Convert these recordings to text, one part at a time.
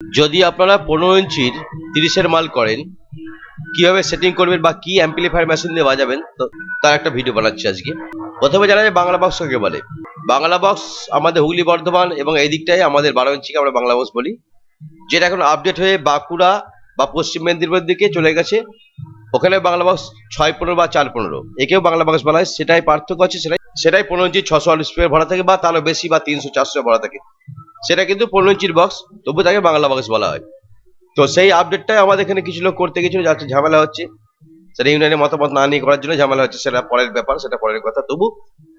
যদি আপনারা পনেরো ইঞ্চির তিরিশের মাল করেন, কীভাবে সেটিং করবেন বা কি অ্যাম্পলিফায়ার মেশিন দিয়ে বাজাবেন, তো তার একটা ভিডিও বানাচ্ছি আজকে। প্রথমে জানা যায় বাংলা বক্স কাকে বলে। বাংলা বক্স আমাদের হুগলি বর্ধমান এবং এই দিকটাই আমাদের বারো ইঞ্চিকে আমরা বাংলা বক্স বলি। যেটা এখন আপডেট হয়ে বাঁকুড়া বা পশ্চিম মেদিনীপুরের দিকে চলে গেছে। ওখানে বাংলা বক্স ছয় পনেরো বা চার পনেরো। একেও বাংলা বক্স বলা হয় সেটাই পার্থক্য আছে, সেটাই সেটাই পনেরো ইঞ্চি ছশো স্প্রে ভরা থাকে বা তারও বেশি বা তিনশো চারশো ভরা থাকে। সেটা কিন্তু পনেরো বক্স তবু তাকে বাংলা বক্স বলা হয়। তো সেই আপডেটটাই আমাদের এখানে কিছু লোক করতে গেছিল যাচ্ছে ঝামেলা হচ্ছে। সেটা ইউনিয়নের মতামত না নিয়ে করার জন্য ঝামেলা হচ্ছে, সেটা পরের ব্যাপার, সেটা পরের কথা। তবু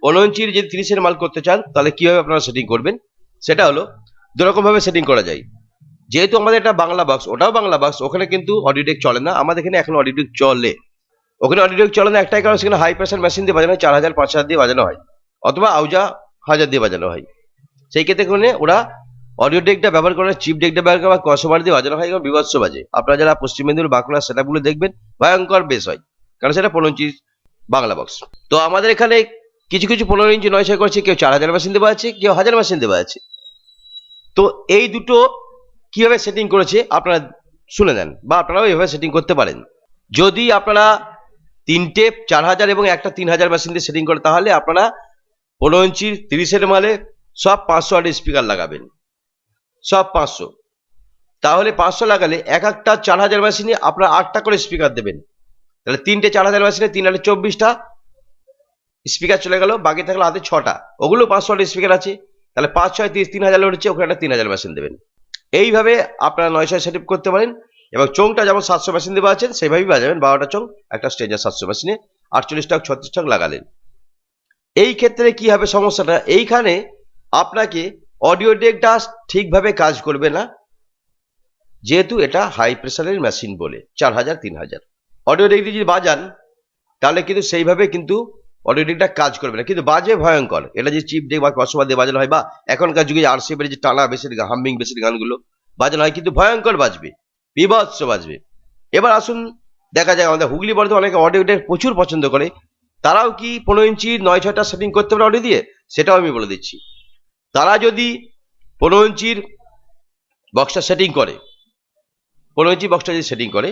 পনেরো ইঞ্চির যদি তিরিশের মাল করতে চান, তাহলে কীভাবে আপনারা সেটিং করবেন? সেটা হলো দুরকম ভাবে সেটিং করা যায়। যেহেতু আমাদের এটা বাংলা বক্স ওটাও বাংলা বক্স ওখানে কিন্তু অডিওটেক চলে না। আমাদের এখানে এখন অডিওটেক চলে। ওখানে অডিওটেক চলে না, একটাই কারণ সেখানে হাই প্রেশার মেশিন দিয়ে বাজানো হয়, চার হাজার, পাঁচ হাজার দিয়ে বাজানো হয়, অথবা আউজা হাজার দিয়ে বাজানো হয়। সেই ক্ষেত্রে ওরা অডিও ডেকটা ব্যবহার করে চিপ ডেকটা ব্যবহার করে বা কসবার দিয়ে বাজানো হয় বিভৎস বাজে। আপনারা যারা পশ্চিম মেদিনীপুর, বাঁকুড়া সেটাগুলো দেখবেন, ভয়ঙ্কর বেশ হয়, কারণ সেটা পনেরো ইঞ্চি বাংলা বক্স তো আমাদের এখানে কিছু কিছু পনেরো ইঞ্চি নয় ছয় করছে কেউ চার হাজার মেশিন দেওয়া আছে, কেউ হাজার মেশিন দেওয়া আছে। তো এই দুটো কীভাবে সেটিং করেছে, আপনারা শুনে নেন, বা আপনারাও এইভাবে সেটিং করতে পারেন। যদি আপনারা তিনটে চার হাজার এবং একটা তিন হাজার মেশিন দিয়ে সেটিং করে তাহলে আপনারা পনেরো ইঞ্চির তিরিশের মালে সব পাঁচশো আট স্পিকার লাগাবেন। সব পাঁচশো। তাহলে পাঁচশো লাগালে এক একটা চার হাজার মেশিনে আপনার আটটা করে স্পিকার দেবেন। তাহলে তিনটে চার হাজার মেশিনে তিন হাজার চব্বিশটা স্পিকার চলে গেল, বাকি থাকল হাতে ছটা। ওগুলো পাঁচশো আট স্পিকার আছে। তাহলে পাঁচ, ছয়, তিরিশ, তিন হাজার হচ্ছে ওখানে একটা তিন হাজার মেশিন দেবেন। এইভাবে আপনারা নয়, ছয় সেট করতে পারেন এবং চোংটা যেমন সাতশো মেশিন দিয়ে বাজাচ্ছেন সেইভাবেই বাজাবেন বারোটা চোং একটা স্টেজার সাতশো মেশিনে আটচল্লিশ টাকা, ছত্রিশ টাকা লাগালেন। এই ক্ষেত্রে কি হবে সমস্যাটা? এইখানে আপনাকে অডিও ডেকটা ঠিকভাবে কাজ করবে না। যেহেতু এটা হাই প্রেশারের মেশিন বলে, চার হাজার, তিন হাজার। অডিও ডেক যদি বাজান, তাহলে কিন্তু সেইভাবে কিন্তু অডিও ডেকটা কাজ করবে না। কিন্তু বাজে ভয়ঙ্কর। এটা যে চিপ ডেক বা কসবা দিয়ে বাজানো হয় বা এখনকার যুগে আরসিএফের যে টানা বেসের হাম্বিং বেসের গানগুলো বাজানো হয়, কিন্তু ভয়ঙ্কর বাজবে, বিভৎস বাজবে। এবার আসুন, দেখা যায় আমাদের হুগলি বর্ধমান অনেকে অডিও ডেক প্রচুর পছন্দ করে। তারাও কি পনেরো ইঞ্চি, নয় ছয়টা সেটিং করতে পারে অডিও দিয়ে? সেটাও আমি বলে দিচ্ছি। তারা যদি পনেরো ইঞ্চির বক্সটা সেটিং করে, পনেরো ইঞ্চি বক্সটা যদি সেটিং করে,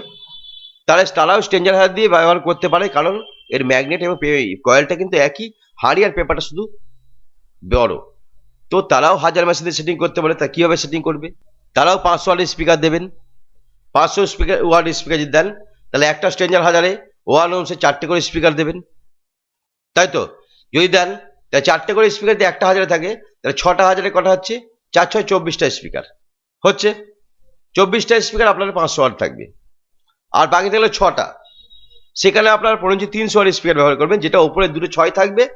তাহলে তারাও স্টেঞ্জার হাত দিয়ে ব্যবহার করতে পারে, কারণ এর ম্যাগনেট এবং কয়েলটা কিন্তু একই, হাড়ি আর পেপারটা শুধু বড়। তো তারাও হাজার মেশিনে সেটিং করতে পারে, তা কীভাবে সেটিং করবে? তারাও পাঁচশো ওয়ার্ড স্পিকার দেবেন। পাঁচশো স্পিকার ওয়াট স্পিকার যদি দেন, তাহলে একটা স্টেঞ্জার হাজারে ওয়ান ওমসে চারটে করে স্পিকার দেবেন। তাই তো? যদি দেন তাহলে চারটে করে স্পিকার দিয়ে একটা হাজারে থাকে, তাহলে ছটা হাজারে কটা হচ্ছে? চার, ছয়, চব্বিশটা স্পিকার হচ্ছে? চব্বিশটা স্পিকার আপনার পাঁচশো ওয়াট থাকবে। আর বাকি থাকলে ছটা। সেখানে আপনার পনেরো তিনশো ওয়াট স্পিকার ব্যবহার করবেন, যেটা উপরে দুটো ছয় থাকবে,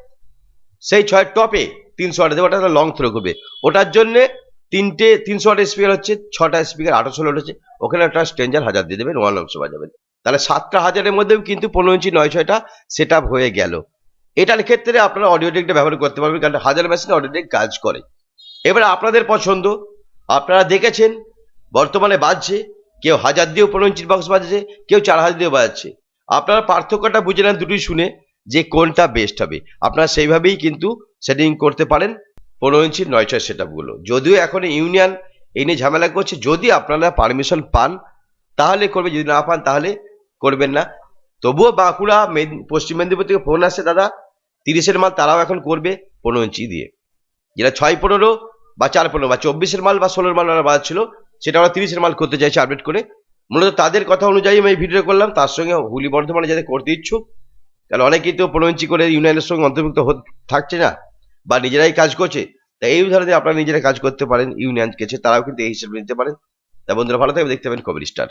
সেই ছয়ের টপে তিনশো ওয়াট দেবে, ওটা লং থ্রো করবে। ওটার জন্য তিনটে, তিনশো ওয়াট স্পিকার হচ্ছে, ছটা স্পিকার আঠারোশো লোড হচ্ছে, ওখানে একটা স্ট্রেঞ্জার হাজার দিয়ে দেবেন ওয়ান অংশ বাজাবেন। তাহলে সাতটা হাজারের মধ্যেও কিন্তু পনেরো ইঞ্চি নয় ছয়টা সেট হয়ে গেল। এটার ক্ষেত্রে আপনারা অডিও ডেকটা ব্যবহার করতে পারবেন, কারণ হাজার মেশিনে অডিও ডেক কাজ করে। এবার আপনাদের পছন্দ, আপনারা দেখেছেন, বর্তমানে বাজছে, কেউ হাজার দিয়েও পনেরো ইঞ্চির বক্স বাজছে, কেউ চার হাজার দিয়েও বাজাচ্ছে আপনারা পার্থক্যটা বুঝে নেন দুটোই শুনে যে কোনটা বেস্ট হবে। আপনারা সেইভাবেই কিন্তু সেটিং করতে পারেন, পনেরো ইঞ্চির নয় ছয় সেট আপগুলো যদিও এখন ইউনিয়ন এই নিয়ে ঝামেলা করছে, যদি আপনারা পারমিশন পান, তাহলে করবে যদি না পান, তাহলে করবেন না। তবুও বাঁকুড়া পশ্চিম মেদিনীপুর থেকে ফোন আসছে দাদা তিরিশের মাল তারাও এখন করবে পনেরো ইঞ্চি দিয়ে। যেটা ছয় পনেরো বা চার পনেরো বা চব্বিশের মাল বা ষোলোর মাল ওরা বাজাচ্ছিল, সেটা ওরা তিরিশের মাল করতে চাইছে আপডেট করে। মূলত তাদের কথা অনুযায়ী আমি এই ভিডিও করলাম, তার সঙ্গে হুলি বর্ধমানে যাতে করতে ইচ্ছুক, তাহলে অনেকেই তো পনেরো ইঞ্চি করে ইউনিয়নের সঙ্গে অন্তর্ভুক্ত থাকছে না বা নিজেরাই কাজ করছে তাই এই ধরনের আপনারা নিজেরা কাজ করতে পারেন, ইউনিয়ন কেছে তারাও কিন্তু এই হিসেবে নিতে পারেন। তা বন্ধুরা ভালো থাকবে দেখতে পাবেন কবির স্টার।